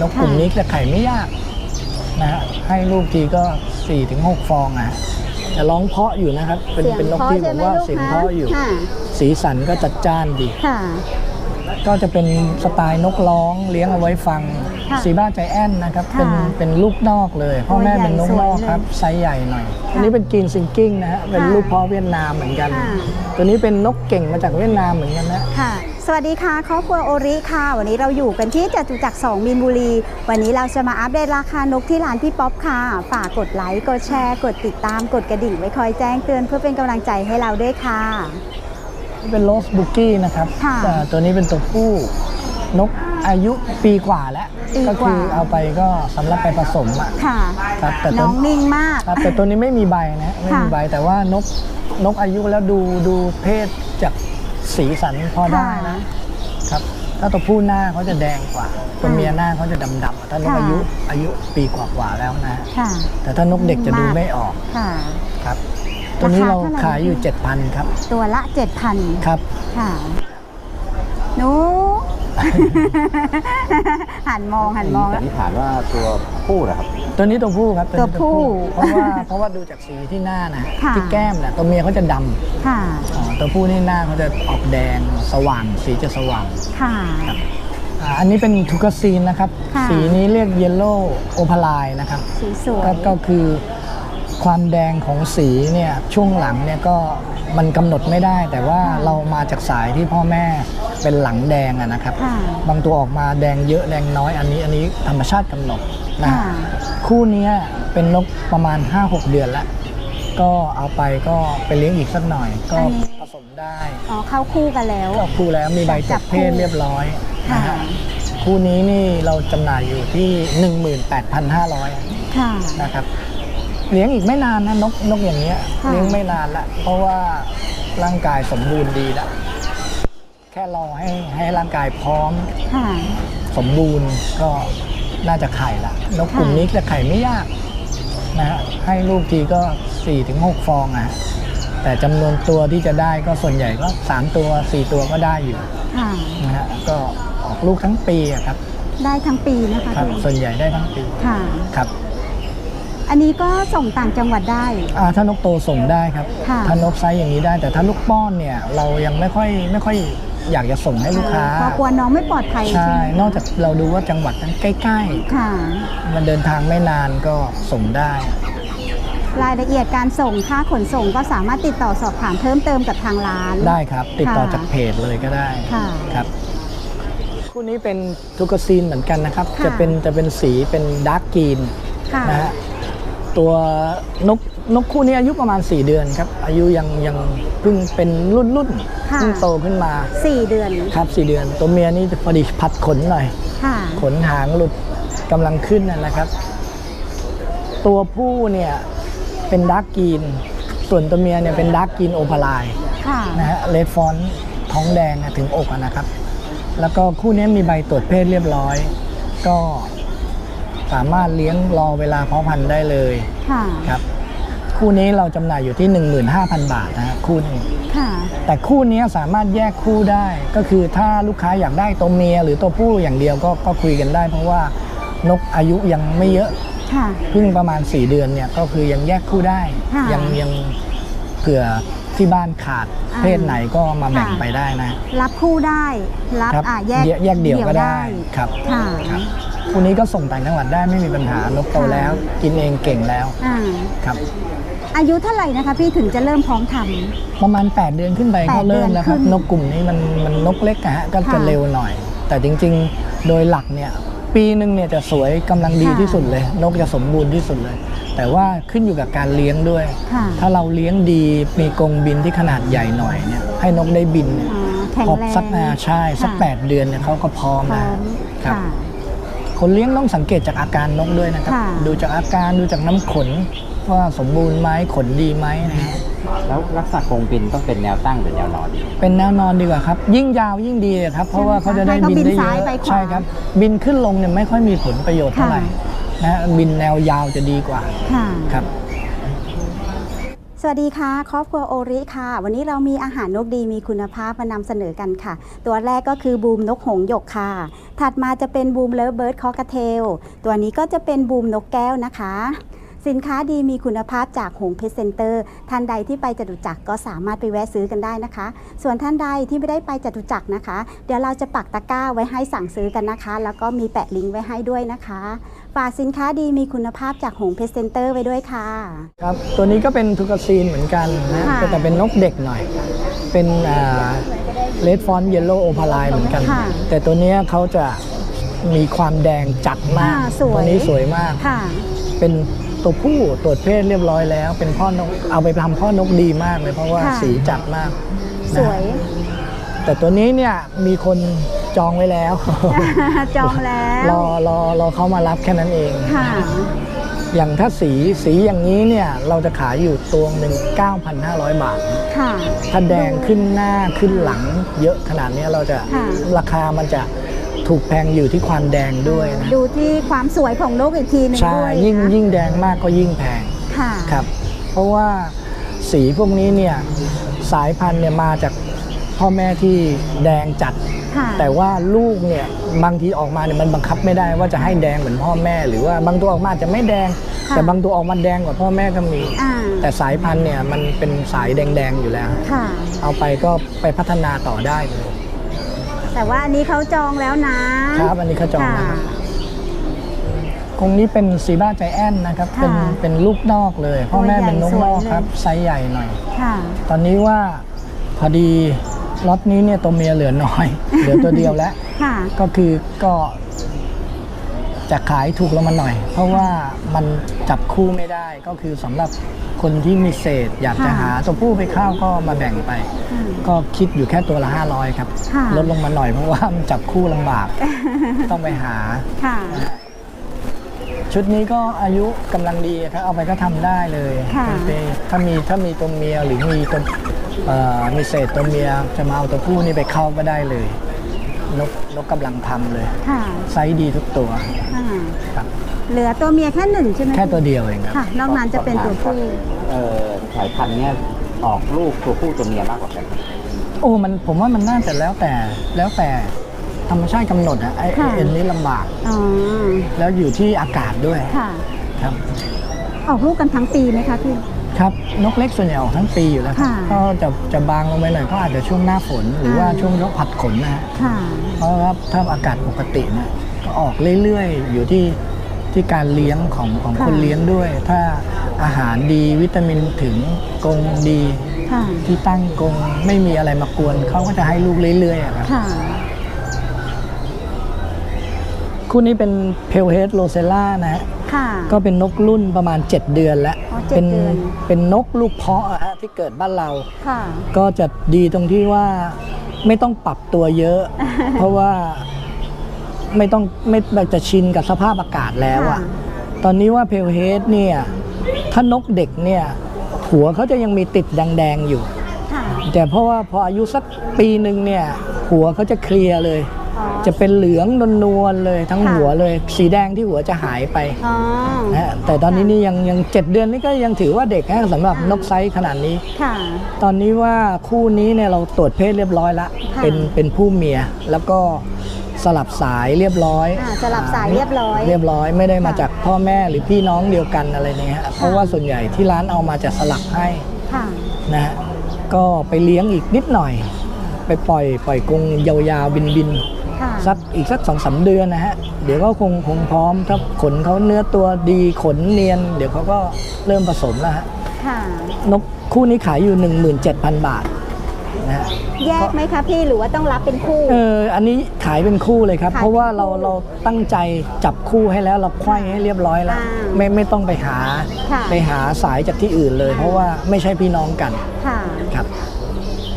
นกกลุ่มนี้จะไข่ไม่ยากนะฮะให้ลูกทีก็4ี่ถึงหฟองอะจะร้องเพาะอยู่นะครับ เป็นเสียงเป็นนกเพราะที่ผใช่มไหมว่าลูกเสียงคะเพาะอยู่ค่ะสีสันก็จัดจ้านดีค่ะก็จะเป็นสไตล์นกร้องเลี้ยงเอาไว้ฟังค่ะซีบ้าใจแอนนะครับค่ะเป็นเป็นลูกนอกเลย พ่อแม่ตัวใหญ่เป็นนกนอกสวยเลยครับไซส์ใหญ่หน่อยค่ะอันนี้เป็นกรีนซิงกิ้งนะฮะเป็นค่ะลูกพ่อเวียดนามเหมือนกันค่ะตัวนี้เป็นนกเก่งมาจากเวียดนามเหมือนกันนะค่ะ สวัสดีค่ะครอบครัวโอริค่ะ วันนี้เราอยู่กันที่จตุจักร2มีนบุรี วันนี้เราจะมาอัปเดตราคานกที่ร้านพี่ป๊อปค่ะ ฝากกดไลค์ กดแชร์ กดติดตาม กดกระดิ่งไว้คอยแจ้งเตือนเพื่อเป็นกำลังใจให้เราด้วยค่ะนี่เป็นโรสบุกี้นะครับค่ะ แต่ตัวนี้เป็นตัวผู้นกอายุปีกว่าแล้ว ปีก็กคืว่าอเอาไปก็สำหรับไปผสมอะค่ะ ครับแต่ตัวน้องนิ่งมาก ครับแต่ตัวนี้ไม่มีใบนะไม่มีค่ะ ใบแต่ว่านกนกอายุแล้วดูดูเพศจาก สีสันพอได้นะครับ ถ้าตัวผู้หน้าเขาจะแดงกว่า ตัวเมียหน้าเขาจะดำๆถ้านกค่ะ อายุอายุปีกว่าๆแล้วนะ ค่ะ แต่ถ้านกเด็กจะดูมาก ไม่ออกค่ะ ครับ ตัวนี้ราคาเราเท่าไหร่ ขายอยู่ 7,000ครับ ตัวละ 7,000 ครับ ค่ะ หนู หันมองหันมองสัแล้วนนิษฐานว่าตัวผู้เหรอครับ ตัวนี้ตัวผู้ครับตัวผู้เพราะว่าเพราะว่าดูจากสีที่หน้านะค่ะที่แก้มนะตัวเมียเขาจะดำค่ะอ๋อตัวผู้นี่หน้าเขาจะออกแดงสว่างสีจะสว่างค่ะอ่าอันนี้เป็นทูกาซีนนะครับค่ะสีนี้เรียกเยลโล่โอพาลายนะครับสีสวยก็ก็คือความแดงของสีเนี่ยช่วงหลังเนี่ยก็ มันกำหนดไม่ได้ แต่ว่าเรามาจากสายที่พ่อแม่เป็นหลังแดงอะนะครับค่ะบางตัวออกมาแดงเยอะแดงน้อยอันนี้อันนี้ธรรมชาติกำหนดนะค่ะคู่เนี้ยเป็นนกประมาณ 5-6 เดือนแล้วก็เอาไปก็ไปเลี้ยงอีกสักหน่อย ก็อันนี้ผสมได้อ๋อเข้าคู่กันแล้วก็คู่แล้วมีใบจจัดบเพศคู่เรียบร้อยค่ะนะฮะคู่นี้นี่เราจำหน่ายอยู่ที่ 18,500ค่ะนะครับ เลี้ยงอีกไม่นานนะนกนกอย่างเงี้ยค่ะ เลี้ยงไม่นานละเพราะว่าร่างกายสมบูรณ์ดีแล้วแค่รอให้ให้ร่างกายพร้อมค่ะ สมบูรณ์ก็น่าจะไข่ละนกกลุ่มค่ะ นี้จะไข่ไม่ยากนะฮะให้ลูกทีก็4ี่ถึงหฟองอะแต่จำนวนตัวที่จะได้ก็ส่วนใหญ่ก็ 3 ตัว 4 ตัวก็ได้อยู่ค่ะ นะฮะก็ออกลูกทั้งปีอะครับได้ทั้งปีนะคะครับ พี่ส่วนใหญ่ได้ทั้งปีค่ะ ครับ อันนี้ก็ส่งต่างจังหวัดได้ อ่าถ้านกโตส่งได้ครับ ค่ะถ้านกไซส์อย่างนี้ได้ แต่ถ้าลูกป้อนเนี่ยเรายังไม่ค่อยไม่ค่อยอยากจะส่งให้ลูกค้า เพราะกลัวน้องไม่ปลอดภัยใช่ ใช่ไหมนอกจากเราดูว่าจังหวัดนั้นใกล้ ค่ะ ๆ มันเดินทางไม่นานก็ส่งได้ รายละเอียดการส่งค่าขนส่งก็สามารถติดต่อสอบถามเพิ่มเติมกับทางร้าน ได้ครับ ติดต่อค่ะจากเพจเลยก็ได้ค่ะครับคู่นี้เป็นทูกซีนเหมือนกันนะครับ ค่ะ จะเป็นจะเป็นสีเป็นดาร์กกรีนค่ะ นะฮะ ตัวนกนกคู่นี้อายุประมาณ 4 เดือนครับ อายุยังยังเพิ่งเป็นรุ่นรุ่นค่ะเพิ่งโตขึ้นมาสี่เดือนครับ 4 เดือน ตัวเมียนี่พอดีพัดขนหน่อยค่ะขนหางหลุดกำลังขึ้นนะนะครับ ตัวผู้เนี่ยเป็นดาร์กกรีน ส่วนตัวเมียเนี่ยเป็นดาร์กกรีนโอพาลายค่ะนะฮะเลดฟอนท้องแดงอะถึงอกอะนะครับ แล้วก็คู่นี้มีใบตรวจเพศเรียบร้อย ก็ สามารถเลี้ยงรอเวลาเพาะพันธุ์ได้เลยค่ะครับ คู่นี้เราจำหน่ายอยู่ที่ 15,000 บาทนะฮะคู่หนึงค่ะ แต่คู่นี้สามารถแยกคู่ได้ก็คือถ้าลูกค้าอยากได้ตัวเมียหรือตัวผู้อย่างเดียวก็ก็คุยกันได้ เพราะว่านกอายุยังไม่เยอะค่ะ เพิ่งประมาณ 4 เดือนเนี่ยก็คือยังแยกคู่ได้ ค่ะ ยังยังเผื่อ ที่บ้านขาดอ่าเพศไหนก็มาแบ่งค่ะไปได้นะ รับคู่ได้รับครับอะแยกแยกแยกเดี่ยวก็ได้ครับค่ะครับคู่นี้ก็ส่งต่างจังหวัดได้ไม่มีปัญหานกโตค่ะแล้ว กินเองเก่งแล้วอ่าครับ อายุเท่าไหร่นะคะพี่ถึงจะเริ่มพร้อมทำประมาณ 8 เดือนขึ้นไปแปก็ดเริ่มแล้วครับเดือนขึ้นนกกลุ่มนี้มันมันนกเล็กอะฮะก็จะค่ะเร็วหน่อย แต่จริงๆโดยหลักเนี่ยปีหนึ่งเนี่ยจะสวยกำลังดีค่ะที่สุดเลย นกจะสมบูรณ์ที่สุดเลย แต่ว่าขึ้นอยู่กับการเลี้ยงด้วย ค่ะถ้าเราเลี้ยงดีมีกรงบินที่ขนาดใหญ่หน่อยเนี่ยให้นกได้บินเนี่ยอ๋อแข็งพอแรงสักนาใช่สักค่ะแปดเดือนเนี่ยเขาก็พร้อมพร้นะอมครับค่ะคนเลี้ยงต้องสังเกตจากอาการนกด้วยนะครับ ค่ะ ดูจากอาการดูจากน้ำขน ว่าสมบูรณ์ไหมขนดีไหมนะฮะแล้วลักษณะโครงบินต้องเป็นแนวตั้งหรือแนวนอนดีเป็นแนวนอนดีกว่าครับ ยิ่งยาวยิ่งดีครับ เพราะว่าเขาจะได้ให้เขาบินได้บินเยซ้ายอะไปขวาใช่ครับ บินขึ้นลงเนี่ยไม่ค่อยมีผลประโยชน์เท่าไหร่ ค่ะ นะฮะบินแนวยาวจะดีกว่าค่ะครับสวัสดีค่ะ ครอบครัวโอริค่ะ วันนี้เรามีอาหารนกดีมีคุณภาพมานำเสนอกันค่ะ ตัวแรกก็คือบูมนกหงส์หยกค่ะ ถัดมาจะเป็นบูมเลิฟเบิร์ดคอกเทล ตัวนี้ก็จะเป็นบูมนกแก้วนะคะ สินค้าดีมีคุณภาพจากหงเพชรเซ็นเตอร์ ท่านใดที่ไปจตุจักรก็สามารถไปแวะซื้อกันได้นะคะ ส่วนท่านใดที่ไม่ได้ไปจตุจักรนะคะ เดี๋ยวเราจะปักตะกร้าไว้ให้สั่งซื้อกันนะคะ แล้วก็มีแปะลิงก์ไว้ให้ด้วยนะคะฝากสินค้าดีมีคุณภาพจากหงเพชรเซ็นเตอร์ไว้ด้วยค่ะครับตัวนี้ก็เป็นทูกาซีนเหมือนกันนะค่ะแต่เป็นนกเด็กหน่อย เป็นเลดฟอนเยลโล่โอพาลายเหมือนกันค่ะแต่ตัวเนี้ยเขาจะมีความแดงจัดมากอ่าสวยตัวนี้สวยมากค่ะเป็น ตัวผู้ตรวจเพศเรียบร้อยแล้ว เป็นพ่อนกเอาไปทำพ่อนกดีมากเลย เพราะว่าค่ะ สีจัดมากสวยนะแต่ตัวนี้เนี่ยมีคนจองไว้แล้ว จองแล้วรอรอรอเขามารับแค่นั้นเอง ค่ะ อย่างถ้าสีสีอย่างนี้เนี่ยเราจะขายอยู่ตัวหนึ่ง9,500 บาท ค่ะ ถ้าแดงขึ้นหน้าขึ้นหลังเยอะขนาดนี้เราจะค่ะ ราคามันจะ ถูกแพงอยู่ที่ความแดงด้วยนะดูที่ความสวยของนกอีกทีหนึงใช่ด้วยยิ่งนะยิ่งแดงมากก็ยิ่งแพงค่ะครับ เพราะว่าสีพวกนี้เนี่ยสายพันธุ์เนี่ยมาจากพ่อแม่ที่แดงจัด ค่ะแต่ว่าลูกเนี่ยบางทีออกมาเนี่ยมันบังคับไม่ได้ว่าจะให้แดงเหมือนพ่อแม่ หรือว่าบางตัวออกมาอาจจะไม่แดงค่ะแต่บางตัวออกมาแดงกว่าพ่อแม่ก็มี อ่าแต่สายพันธุ์เนี่ยมันเป็นสายแดงๆอยู่แล้ว ค่ะ เอาไปก็ไปพัฒนาต่อได้เลย แต่ว่าอันนี้เขาจองแล้วนะครับอันนี้เขาจองค่ะ นะครับกรงนี้เป็นซีบ้าใจแอนนะครับ ค่ะเป็นเป็นลูกนอกเลย พ่อแม่เป็นนกนอกสวยเลยครับ ไซส์ใหญ่หน่อย ค่ะ ตอนนี้ว่าพอดีล็อตนี้เนี่ยตัวเมียเหลือน้อย เหลือตัวเดียวแล้ว ค่ะ ก็คือก็ จะขายถูกลงมาหน่อย เพราะว่ามันจับคู่ไม่ได้ก็คือสำหรับคนที่มีเศษ อยากจะค่ะหาตัวผู้ไปเข้าก็มาแบ่งไปอืมก็คิดอยู่แค่ตัวละ 500 ครับ ค่ะ ลดลงมาหน่อยเพราะว่ามันจับคู่ลำบาก ต้องไปหา ค่ะ ชุดนี้ก็อายุกำลังดีครับเอาไปก็ทำได้เลยค่ะเป็นถ้ามีถ้ามีตัวเมียหรือมีตัวเอ่อมีเศษตัวเมียจะมาเอาตัวผู้นี่ไปเข้าก็ได้เลย นกนกกำลังทำเลย ค่ะไซส์ดีทุกตัวอ่าครับเหลือตัวเมียแค่หนึ่งใช่ไหมแค่ตัวเดียวเองครับ ค่ะ นอกนั้นจะเป็นตัวผู้เอ่อสายพันธุ์เนี่ยออกลูกตัวผู้ตัวเมียมากกว่ากันโอ้มันผมว่ามันน่าจะแล้วแต่แล้วแต่ธรรมชาติกำหนดอะไอค่ะเอ็นนี้ลำบาก อ๋อแล้วอยู่ที่อากาศด้วยค่ะ ครับ ออกลูกกันทั้งปีไหมคะพี่ ครับนกเล็กส่วนใหญ่ออกทั้งปีอยู่แล้วครับค่ะก็จะจะบางลงไปหน่อยก็อาจจะช่วงหน้าฝนหรือว่าอ่า ช่วงยกผัดขนนะฮะค่ะ เพราะว่าถ้าอากาศปกติเนี่ยก็ออกเรื่อยๆ อยู่ที่ที่การเลี้ยงของของค่ะ คนเลี้ยงด้วย ถ้าอาหารดีวิตามินถึงกรงดีค่ะ ที่ตั้งกรงไม่มีอะไรมากวนเขาก็จะให้ลูกเรื่อยๆอะครับ ค่ะ คู่นี้เป็นเพลเฮดโรเซล่านะฮะ ค่ะ ก็เป็นนกรุ่นประมาณ 7 เดือนแล้วอ๋อเจ็ดเป็นเดือน เป็นนกลูกเพาะอะฮะที่เกิดบ้านเรา ค่ะ ก็จะดีตรงที่ว่าไม่ต้องปรับตัวเยอะ เพราะว่าไม่ต้องไม่แบบจะชินกับสภาพอากาศแล้วอะค่ะ ตอนนี้ว่าเพลเฮดเนี่ยถ้านกเด็กเนี่ยหัวเขาจะยังมีติดแดงๆอยู่ ค่ะ แต่เพราะว่าพออายุสักปีหนึ่งเนี่ยหัวเขาจะเคลียร์เลยอ๋อ จะเป็นเหลืองนวลๆเลยทั้งค่ะหัวเลย สีแดงที่หัวจะหายไปอ๋อนะฮะแต่ตอนนี้นี่ยังยังเจ็ดเดือนนี่ก็ยังถือว่าเด็กนะสำหรับอ่านนกไซส์ขนาดนี้ค่ะตอนนี้ว่าคู่นี้เนี่ยเราตรวจเพศเรียบร้อยแล้วค่ะเป็นเป็นผู้เมียแล้วก็สลับสายเรียบร้อยอ่าสลับสายเรียบร้อย เรียบร้อยไม่ได้มาค่ะจากพ่อแม่หรือพี่น้องเดียวกันอะไรเนี่ยฮะเพราะว่าส่วนใหญ่ที่ร้านเอามาจะสลับให้ค่ะนะฮะก็ไปเลี้ยงอีกนิดหน่อย ไปปล่อยปล่อยกรงยาวๆบินบินค่ะๆ สักอีกสักสองสามเดือนนะฮะ เดี๋ยวก็คงคงพร้อม ถ้าขนเขาเนื้อตัวดีขนเนียน เดี๋ยวเขาก็เริ่มผสมแล้วฮะค่ะนกคู่นี้ขายอยู่ 17,000 บาทนะฮะแยกไหมคะพี่หรือว่าต้องรับเป็นคู่ เอออันนี้ขายเป็นคู่เลยครับขายเป็นเพราะว่าเราคู่เราตั้งใจจับคู่ให้แล้วเราไขว้ให้เรียบร้อยแล้วอ่าไม่ไม่ต้องไปหาค่ะไปหาสายจากที่อื่นเลยอ่าเพราะว่าไม่ใช่พี่น้องกันค่ะครับ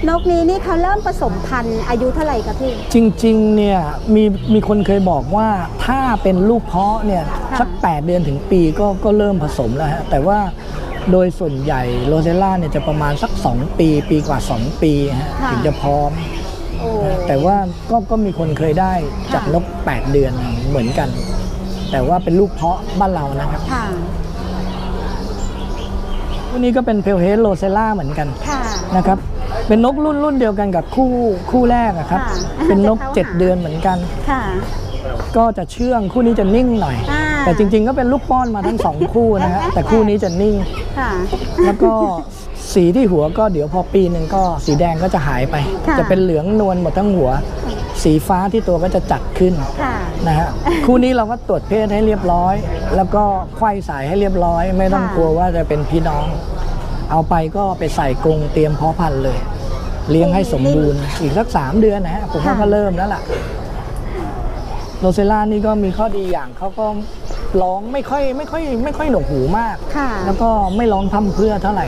นกนี้นี่เขาเริ่มผสมพันธุ์อายุเท่าไหร่คะพี่ จริงๆ เนี่ยมีมีคนเคยบอกว่าถ้าเป็นลูกเพาะเนี่ยค่ะสัก 8 เดือนถึงปีก็ก็เริ่มผสมแล้วฮะแต่ว่าโดยส่วนใหญ่โรเซล่าเนี่ยจะประมาณสัก 2 ปี ปีกว่า 2 ปีฮะค่ะถึงจะพร้อมโอ้แต่ว่าก็ก็มีคนเคยได้จากค่ะนก 8 เดือนเหมือนกัน แต่ว่าเป็นลูกเพาะบ้านเรานะครับค่ะคู่นี้ก็เป็นเพลเฮสโรเซล่าเหมือนกันค่ะนะครับ เป็นนกรุ่นรุ่นเดียวกันกับคู่คู่แรกอะครับ ค่ะเป็นนกจะเข้าหา7เดือนเหมือนกัน ค่ะ ก็จะเชื่องคู่นี้จะนิ่งหน่อย อ่าแต่จริง ๆ ก็เป็นลูกป้อนมาทั้งสองคู่นะฮะแต่คู่นี้จะนิ่ง ค่ะ แล้วก็สีที่หัวก็เดี๋ยวพอปีหนึ่งก็สีแดงก็จะหายไป ค่ะ จะเป็นเหลืองนวลหมดทั้งหัว สีฟ้าที่ตัวก็จะจัดขึ้นค่ะ นะฮะคู่นี้เราก็ตรวจเพศให้เรียบร้อย แล้วก็ไขว้สายให้เรียบร้อย ไม่ต้องค่ะ กลัวว่าจะเป็นพี่น้อง เอาไปก็ไปใส่กรงเตรียมเพาะพันธุ์เลย เลี้ยงให้สมบูรณ์อีกสักสามเดือนนะฮะผมว่าก็เริ่มแล้วล่ะโรเซล่านี่ก็มีข้อดีอย่างเขาก็ร้องไม่ค่อยไม่ค่อยไม่ค่อยหนวกหูมาก ค่ะ แล้วก็ไม่ร้องพร่ำเพรื่อเท่าไหร่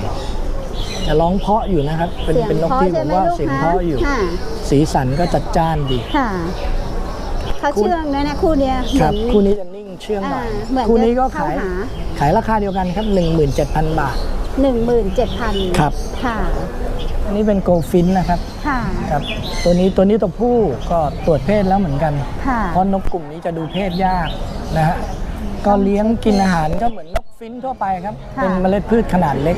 แต่ร้องเพราะอยู่นะครับ เป็นสียงเป็นนกพราะที่ผใช่มไหว่าลูกเสียงคะเพราะอยู่ ค่ะ สีสันก็จัดจ้านดี ค่ะ เขาเชื่องด้วยนะคู่เนี้ยครับเหมือน คู่นี้จะนิ่งเชื่องหน่อยอ่าเหมือนคู่นี้ก็จะเข้าขายหา ขายราคาเดียวกันครับ 17,000 บาท หนึ่งหมื่นเจ็ดพันครับ ค่ะ อันนี้เป็นโกลฟินนะครับค่ะ ครับ ตัวนี้ตัวนี้ตัวผู้ก็ตรวจเพศแล้วเหมือนกัน ค่ะ เพราะนกกลุ่มนี้จะดูเพศยากนะฮะ ก็เลี้ยงกินอาหารก็เหมือนนกฟินทั่วไปครับ ค่ะ เป็นเมล็ดพืชขนาดเล็ก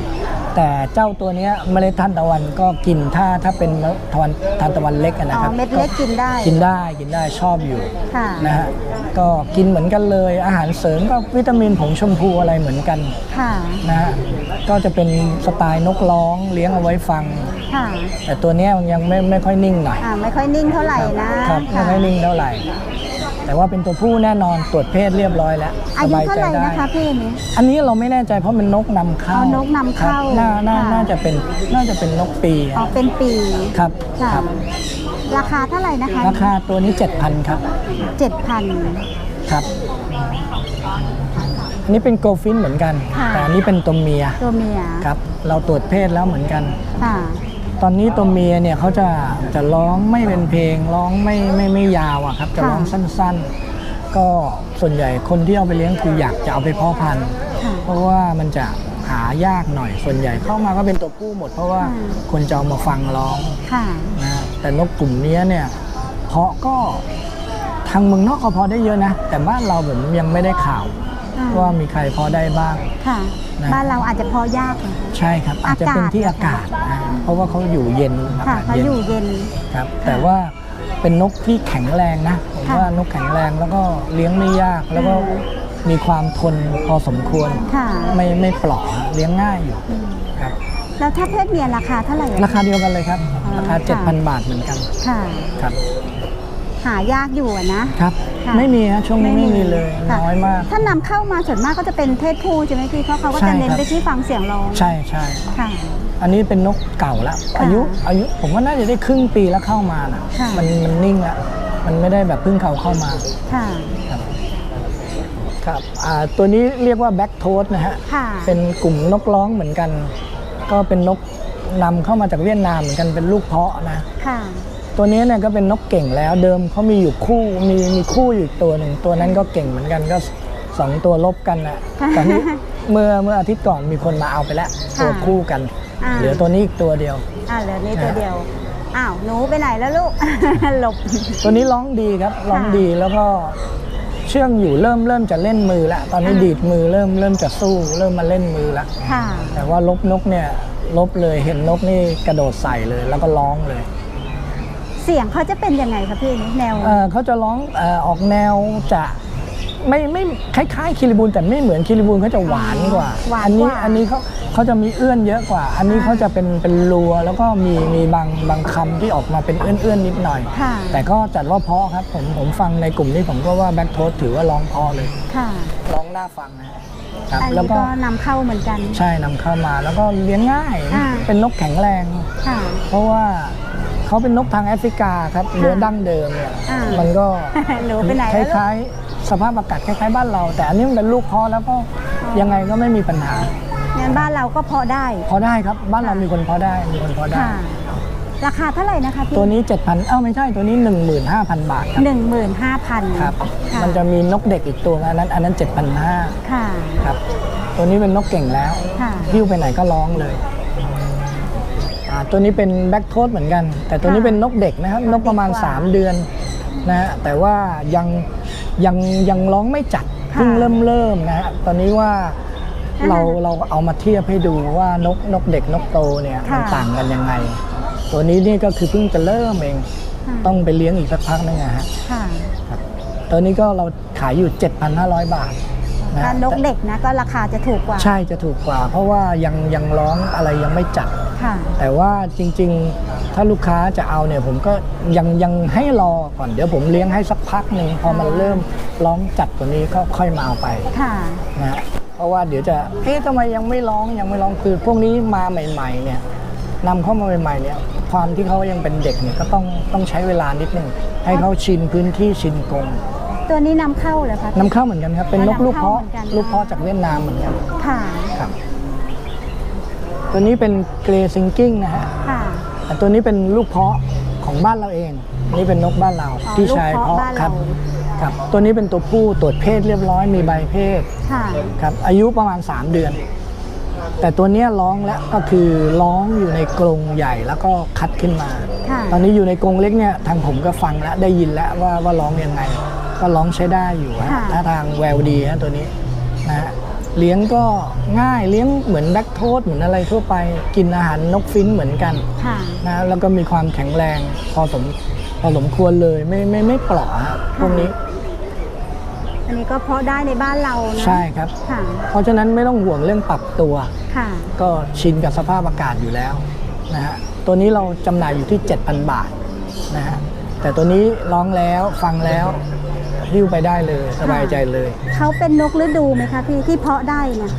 แต่เจ้าตัวเนี้ยเมล็ดทานตะวันก็กินถ้าถ้าเป็นเมล็ดทานทานตะวันเล็กอะนะอ๋อครับเม็ดเล็กกินได้ กินได้กินได้ชอบอยู่ ค่ะ นะฮะก็กินเหมือนกันเลยอาหารเสริมก็วิตามินผงชมพูอะไรเหมือนกันค่ะ นะฮะก็จะเป็นสไตล์นกร้องเลี้ยงเอาไว้ฟัง ค่ะแต่ตัวเนี้ยมันยังไม่ไม่ค่อยนิ่งหน่อยอ่าไม่ค่อยนิ่งเท่าไหร่นะครับไม่ค่อยนิ่งเท่าไหร่ แต่ว่าเป็นตัวผู้แน่นอนตรวจเพศเรียบร้อยแล้วอายุสบายเท่าใจไหร่ได้นะคะพี่อันนี้ อันนี้เราไม่แน่ใจเพราะมันนกนำเข้าอ๋อนกนำเข้าครับน่าน่าค่ะน่าจะเป็นน่าจะเป็นนกปีอ๋อเป็นปีครับค่ะ ครับ ราคาเท่าไหร่นะคะราคาตัวนี้ 7,000ครับเจ็ดพัน ครับอันนี้เป็นโกลฟินเหมือนกัน ค่ะ แต่อันนี้เป็นตัวเมียตัวเมียครับ เราตรวจเพศแล้วเหมือนกัน ค่ะ ตอนนี้ตัวเมียเนี่ยเขาจะจะร้องไม่เป็นเพลงร้องไม่ไม่ไม่ยาวอะครับจะค่ะร้องสั้นๆ ก็ส่วนใหญ่คนที่เอาไปเลี้ยงคืออยากจะเอาไปเพาะพันธุ์ค่ะเพราะว่ามันจะหายากหน่อยส่วนใหญ่เข้ามาก็เป็นตัวผู้หมด เพราะว่าอืมคนจะเอามาฟังร้องค่ะนะฮะแต่นกกลุ่มเนี้ยเนี่ยเพาะก็ทางเมืองนอกก็เพาะได้เยอะนะ แต่บ้านเราผมยังไม่ได้ข่าว อ่าว่ามีใครเพาะได้บ้าง ค่ะ นะ บ้านเราอาจจะพอยากนะคะใช่ครับ อาจจะเป็นที่อากาศนะเพราะว่าเขาอยู่เย็นอาค่ะกาศเขาเย็นอยู่เย็น ครับ แต่ว่าเป็นนกที่แข็งแรงนะผมค่ะว่านกแข็งแรงแล้วก็เลี้ยงไม่ยากแล้วก็มีความทนพอสมควร ค่ะ ไม่ไม่เปลาะเลี้ยงง่ายอยู่ครับ แล้วถ้าเพศเมียราคาเท่าไหร่อะ ราคาเดียวกันเลยครับ อ๋อราคา ค่ะ 7,000 บาทเหมือนกันค่ะ ครับ หายากอยู่อะนะ ครับ ค่ะไม่มีฮะช่วงนี้ไม่มีเลยค่ะ น้อยมาก ถ้านำเข้ามาส่วนมากก็จะเป็นเพศผู้ใช่ไหมพี่เพราะเขาก็ใช่จะเน้นครับ ไปที่ฟังเสียงร้องใช่ใช่ค่ะ อันนี้เป็นนกเก่าแล้วค่ะอายุอายุผมว่าน่าจะได้ครึ่งปีแล้วเข้ามานะค่ะ มันมันนิ่งแล้วมันไม่ได้แบบเพิ่งเขาเข้ามาค่ะครับอ่าตัวนี้เรียกว่าแบ็กโทสนะฮะ ค่ะเป็นกลุ่มนกร้องเหมือนกัน ก็เป็นนกนำเข้ามาจากเวียดนามเหมือนกันเป็นลูกเพาะนะ ค่ะ ตัวนี้เนี่ยก็เป็นนกเก่งแล้วเดิมเขามีอยู่คู่มีมีคู่อยู่อีกตัวหนึ่งตัวนั้นก็เก่งเหมือนกันก็สองตัวลบกันนะตอนนี้เมื่อเมื่ออาทิตย์ก่อนมีคนมาเอาไปแล้วค่ะตัวคู่กันอ่าเหลือตัวนี้อีกตัวเดียวอ่าเหลือนี่ตัวเดียวอ้าวหนูไปไหนแล้วลูกหลบตัวนี้ร้องดีครับร้องดีแล้วก็เชื่องอยู่เริ่มเริ่มจะเล่นมือแล้วตอนนี้อ่าดีดมือเริ่มเริ่มจะสู้ เริ่มมาเล่นมือแล้วค่ะแต่ว่าลบนกเนี่ยลบเลยเห็นนกนี่กระโดดใส่เลย แล้วก็ร้องเลย เสียงเขาจะเป็นยังไงคะพี่นี่แนว เอ่อเขาจะร้องเอ่อออกแนวจะไม่ไม่คล้ายๆคิริบูลแต่ไม่เหมือนคิริบูลเขาจะหวานกว่า หวานอันี้กว่า อันนี้เขาเขาจะมีเอื้อนเยอะกว่า อันนี้อ่าเขาจะเป็นเป็นรัวแล้วก็มีมีบางบางคำที่ออกมาเป็นเอื้อนเอื้อนๆนิดหน่อย ค่ะ แต่ก็จัดว่าเพราะครับผมผมฟังในกลุ่มนี้ผมก็ว่าแบ็คโทสถือว่าร้องเพราะเลยค่ะ ร้องน่าฟังนะครับอันแล้วนี้ก็ก็นำเข้าเหมือนกัน ใช่นำเข้ามาแล้วก็เลี้ยงง่ายอ่า เป็นนกแข็งแรง ค่ะ เพราะว่า เขาเป็นนกทางแอฟริกาครับเนื้อดั้งเดิมเนี่ยอ่ามั มันก็หนูไปไหนคแล้วลูก ล้ายๆ สภาพอากาศคล้ายๆบ้านเรา แต่อันนี้มันเป็นลูกเพาะแล้วก็อ๋อ ยังไงก็ไม่มีปัญหางั้นบ้านเราก็พอได้ พอได้ครับบ้านเรามีคนพอได้มีคนพอได้ ค่ะ ราคาเท่าไหร่นะคะพี่ตัวนี้ 7,000เอ้าไม่ใช่ตัวนี้ 15,000 บาทครับหนึ่งหมื่นห้าพันครับค่ะมันจะมีนกเด็กอีกตัวนะอันนั้นอันนั้น7,500ค่ะ ครับตัวนี้เป็นนกเก่งแล้วค่ะ หิ้วไปไหนก็ร้องเลยอ่า ตัวนี้เป็นแบ็คโทสเหมือนกัน แต่ตัวนี้ค่ะเป็นนกเด็กนะครับ นกประมาณเด็กกว่า3เดือนนะฮะแต่ว่ายังยังยังร้องไม่จัดค่ะเพิ่งเริ่มเริ่มนะฮะตอนนี้ว่าอ่าเราเราเอามาเทียบให้ดูว่านกนกเด็กนกโตเนี่ยค่ะมันต่างกันยังไง ตัวนี้นี่ก็คือเพิ่งจะเริ่มเองค่ะต้องไปเลี้ยงอีกสักพักนึงนะฮะค่ะตัวนี้ก็เราขายอยู่ 7,500 บาท นะถ้านกเด็กนะก็ราคาจะถูกกว่า ใช่จะถูกกว่า เพราะว่ายังยังร้องอะไรยังไม่จัด ค่ะ แต่ว่าจริงๆถ้าลูกค้าจะเอาเนี่ยผมก็ยังยังให้รอก่อนเดี๋ยวผมเลี้ยงให้สักพักหนึ่งพอมันเริ่มร้องจัดกว่านี้ก็ค่อยมาเอาไปค่ะนะฮะเพราะว่าเดี๋ยวจะเอ๊ะทำไมยังไม่ร้องยังไม่ร้องคือพวกนี้มาใหม่ ๆ เนี่ยนำเข้ามาใหม่ๆเนี่ยความที่เขายังเป็นเด็กเนี่ยก็ต้องต้องใช้เวลานิดนึงให้เขาชินพื้นที่ชินกรง ตัวนี้นำเข้าเหรอคะ นำเข้าเหมือนกันครับ เป็นนกลูกเพาะนำเข้าเหมือนกัน ลูกเพาะจากเวียดนามเหมือนกันค่ะ ครับ ตัวนี้เป็นเกรซิงกิ้งนะฮะค่ะ แต่ตัวนี้เป็นลูกเพาะของบ้านเราเองอันนี่เป็นนกบ้านเราอ๋อที่ชายลูกเพาะเพาะบ้านครับเราครับ ตัวนี้เป็นตัวผู้ตรวจเพศเรียบร้อยมีใบเพศ ค่ะ ครับอายุประมาณ 3 เดือน แต่ตัวเนี้ยร้องแล้วก็คือร้องอยู่ในกรงใหญ่แล้วก็คัดขึ้นมา ค่ะ ตอนนี้อยู่ในกรงเล็กเนี่ยทางผมก็ฟังแล้วได้ยินแล้วว่าว่าร้องยังไง ก็ร้องใช้ได้อยู่ฮะค่ะถ้าทางแววดีฮะตัวนี้นะฮะเลี้ยงก็ง่ายเลี้ยงเหมือนแบ็คโทสเหมือนอะไรทั่วไปกินอาหารนกฟินช์เหมือนกันค่ะ นะแล้วก็มีความแข็งแรงพอสมพอสมควรเลยไม่ไม่ไม่เปราะฮะพวกนี้อันนี้ก็เพาะได้ในบ้านเรานะใช่ครับ ค่ะ เพราะฉะนั้นไม่ต้องห่วงเรื่องปรับตัว ค่ะ ก็ชินกับสภาพอากาศอยู่แล้วนะฮะ ตัวนี้เราจำหน่ายอยู่ที่ 7,000 บาทนะฮะ แต่ตัวนี้ร้องแล้วฟังแล้ว หิ้วไปได้เลยสบายใจเลย เขาเป็นนกฤดูไหมคะพี่ที่เพาะได้เนี่ย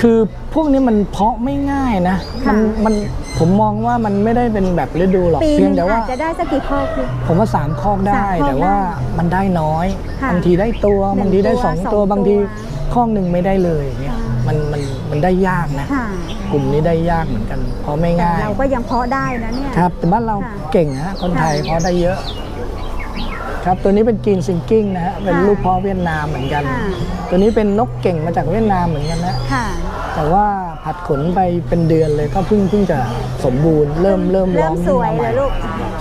คือพวกนี้มันเพาะไม่ง่ายนะค่ะมันมันผมมองว่ามันไม่ได้เป็นแบบฤดูหรอกปีเพีหยนึงงแต่ว่าอาจจะได้สักกี่ข้อพี่ผมว่าสามคอกได้สามคอกแต่ว่าได้มันได้น้อยค่ะบางทีได้ตัวหนึ่งบางทีได้ตัวสองสองตัวบางทีตัวคอกหนึ่งไม่ได้เลยเนี่ยค่ะมันมันมันได้ยากนะค่ะกลุ่มนี้ได้ยากเหมือนกันเพราะไม่แต่ง่ายเราก็ยังเพาะได้นะเนี่ยครับแต่บ้านเราค่ะเก่งนะฮะคนไทยค่ะเพาะได้เยอะ ครับตัวนี้เป็นกรีนซิงกิ้งนะฮะเป็นค่ะลูกเพ่อเวียดนามเหมือนกันค่ะตัวนี้เป็นนกเก่งมาจากเวียดนามเหมือนกันนะค่ะแต่ว่าผัดขนไปเป็นเดือนเลยก็เพิ่งเพิ่งจะสมบูรณ์เริ่มเริ่มเริ่ร้อมงสวยขึ้นมาใหเลม่ยลูก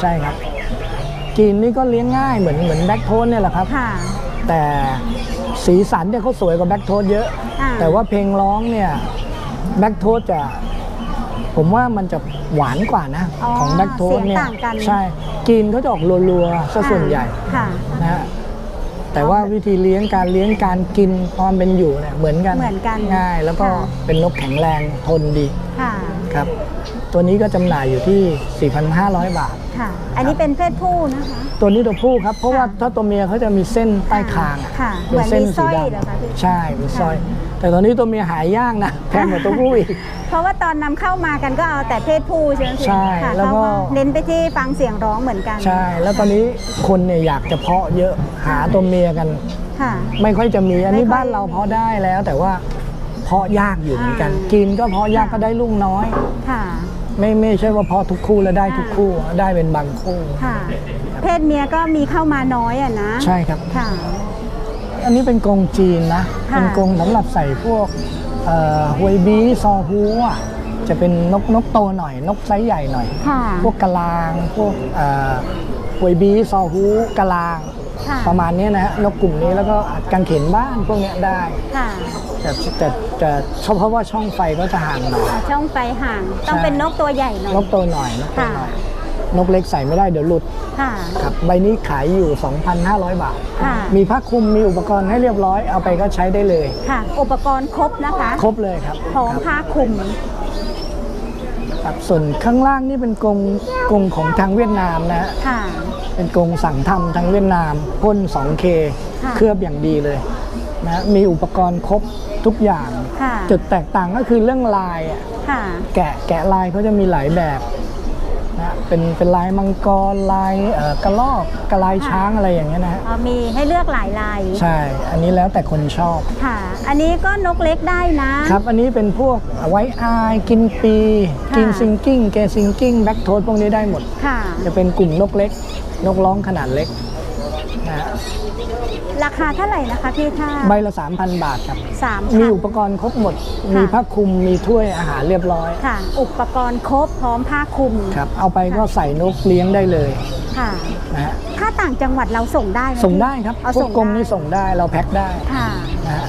ใช่ครับกรีนนี่ก็เลี้ยงง่ายเหมือนเหมือนแบ็คโทนเนี่ยแหละครับค่ะแต่สีสันเนี่ยเขาสวยกว่าแบ็คโทสเยอะอ่าแต่ว่าเพลงร้องเนี่ยแบ็คโทสจะ ผมว่ามันจะหวานกว่านะ อ๋อของแบ็คโทสเนี่ยเสียงต่างกัน ใช่กรีนเขาจะออกรัวๆซะส่วนใหญ่ค่ะ นะฮะแต่ว่าวิธีเลี้ยงการเลี้ยงการกินความเป็นอยู่เนี่ยเหมือนกันเหมือนกันง่าย แล้วก็ค่ะ เป็นนกแข็งแรงทนดีค่ะ ครับ ตัวนี้ก็จำหน่ายอยู่ที่ 4,500 บาท ค่ะ อันนี้เป็นเพศผู้นะคะ ตัวนี้ตัวผู้ครับ เพราะว่าค่ะถ้าตัวเมียเขาจะมีเส้นใต้คางอะค่ะเป็นเส้นเหมือนมีสสีร้อยดเหรอคะพี่ำใช่มีสร้อย แต่ตอนนี้ตัวเมียหายากนะแพงกว่าตัวผู้อีก เพราะว่าตอนนำเข้ามากันก็เอาแต่เพศผู้ใช่ไหมพี่ใช่ค่ะแล้วก็เขาเน้นไปที่ฟังเสียงร้องเหมือนกัน ใช่ แล้วตอนนี้คนเนี่ยอยากจะเพาะเยอะหาตัวเมียกันค่ะไม่ค่อยจะมีอันนี้ไม่ค่อยบ้านเราเพาะได้แล้ว แต่ว่าเพาะยากอยู่เหมือนกันอ่ากินก็เพาะยากค่ะก็ได้ลูกน้อยค่ะไม่ไม่ใช่ว่าเพาะทุกคู่แล้วได้อ่าทุกคู่ได้เป็นบางคู่ค่ะ เพศเมียก็มีเข้ามาน้อยอะนะ ใช่ครับค่ะ อันนี้เป็นกรงจีนนะ ค่ะ เป็นกรงสำหรับใส่พวกเอ่อฮวยบีซอฮูอะจะเป็นนกนกโตหน่อย นกไซส์ใหญ่หน่อย ค่ะ พวกกะลางพวกเอ่อฮวยบีซอฮูกะลาง ค่ะ ประมาณนี้นะฮะนกกลุ่มนี้แล้วก็กางเขนบ้านพวกเนี้ยได้ ค่ะแต่แต่แต่เฉพาะว่าช่องไฟก็จะห่างหน่อย อ่าช่องไฟห่าง ต้องใช่ เป็นนกตัวใหญ่หน่อย นกโตหน่อยนกโตหน่อยค่ะ นกเล็กใส่ไม่ได้เดี๋ยวหลุดค่ะ ครับใบนี้ขายอยู่ 2,500 บาท ค่ะ มีผ้าคลุมมีอุปกรณ์ให้เรียบร้อยเอาไปก็ใช้ได้เลย ค่ะ อุปกรณ์ครบนะคะ ครบเลยครับพร้อมครับผ้าคลุม ครับส่วนข้างล่างนี่เป็นกรงกรงของทางเวียดนามนะฮะค่ะ เป็นกรงสั่งทำทางเวียดนามพ่น 2K ค่ะ เคลือบอย่างดีเลยนะมีอุปกรณ์ครบทุกอย่าง ค่ะ จุดแตกต่างก็คือเรื่องลายอะค่ะ แกะแกะลายเขาจะมีหลายแบบ นะเป็นเป็นลายมังกรลายเอ่อกระลอกกระลายช้างอะไรอย่างเงี้ยนะฮะเอามีให้เลือกหลายลายใช่ อันนี้แล้วแต่คนชอบค่ะ อันนี้ก็นกเล็กได้นะครับ อันนี้เป็นพวกไวอายกินปีค่ะกินซิงกิ้งเกซิงกิ้งแบ็กโทสพวกนี้ได้หมดค่ะจะเป็นกลุ่มนกเล็ก นกร้องขนาดเล็กนะฮะ ราคาเท่าไหร่นะคะพี่ถ้าใบละ 3,000 บาทครับ สามมีพันอุปกรณ์ครบหมด ค่ะ มีผ้าคลุมมีถ้วยอาหารเรียบร้อยค่ะ อุปกรณ์ครบพร้อมผ้าคลุมครับเอาไปก็ใส่นกเลี้ยงได้เลยค่ะ นะฮะถ้าต่างจังหวัดเราส่งได้ไหมส่งพี่ได้ครับเอาพวส่กงกรงได้นี่ส่งได้เราแพ็คได้ค่ะนะฮะ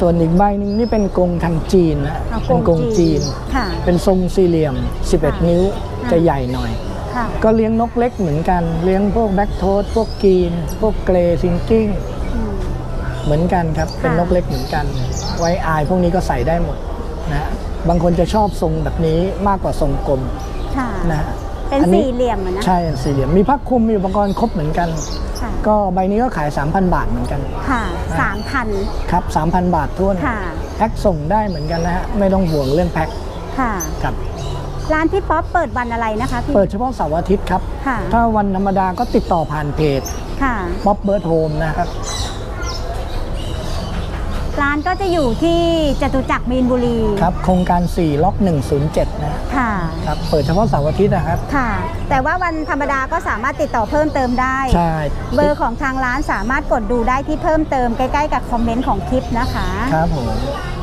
ส่วนอีกใบหนึ่งนี่เป็นกรงทางจีนนะเอาเป็นกรงจีนค่ะ เป็นทรงสี่เหลี่ยมค่ะ11 นิ้วค่ะจะใหญ่หน่อยค่ะ ก็เลี้ยงนกเล็กเหมือนกัน เลี้ยงพวกแบ็กโทสพวกกรีน พวกเกรซิงกิ้งอืมเหมือนกันครับ เป็นค่ะนกเล็กเหมือนกัน ไว้อายพวกนี้ก็ใส่ได้หมดนะบางคนจะชอบทรงแบบนี้มากกว่าทรงกลมค่ะนะเป็นอัสี่เหลี่ยมอะนะใช่สี่เหลี่ยมมีผ้าคลุมมีอุปกรณ์ครบเหมือนกันค่ะก็ใบนี้ก็ขาย 3,000 บาทเหมือนกันค่ะสามพันครับ3,000 บาทท้วนค่ะแพ็คส่งได้เหมือนกันนะฮะไม่ต้องห่วงเรื่องแพ็คค่ะครับ ร้านพี่ป๊อปเปิดวันอะไรนะคะพี่ เปิดเฉพาะเสาร์อาทิตย์ครับ ค่ะ ถ้าวันธรรมดาก็ติดต่อผ่านเพจค่ะ ป๊อปเบิร์ดโฮมนะครับ ร้านก็จะอยู่ที่จตุจักรมีนบุรีครับ โครงการ 4 ล็อก 107 นะค่ะ ครับ เปิดเฉพาะเสาร์อาทิตย์นะครับ ค่ะ แต่ว่าวันธรรมดาก็สามารถติดต่อเพิ่มเติมได้ ใช่เบอร์ของทางร้านสามารถกดดูได้ที่เพิ่มเติมใกล้ๆกับคอมเมนต์ของคลิปนะคะ ครับผมค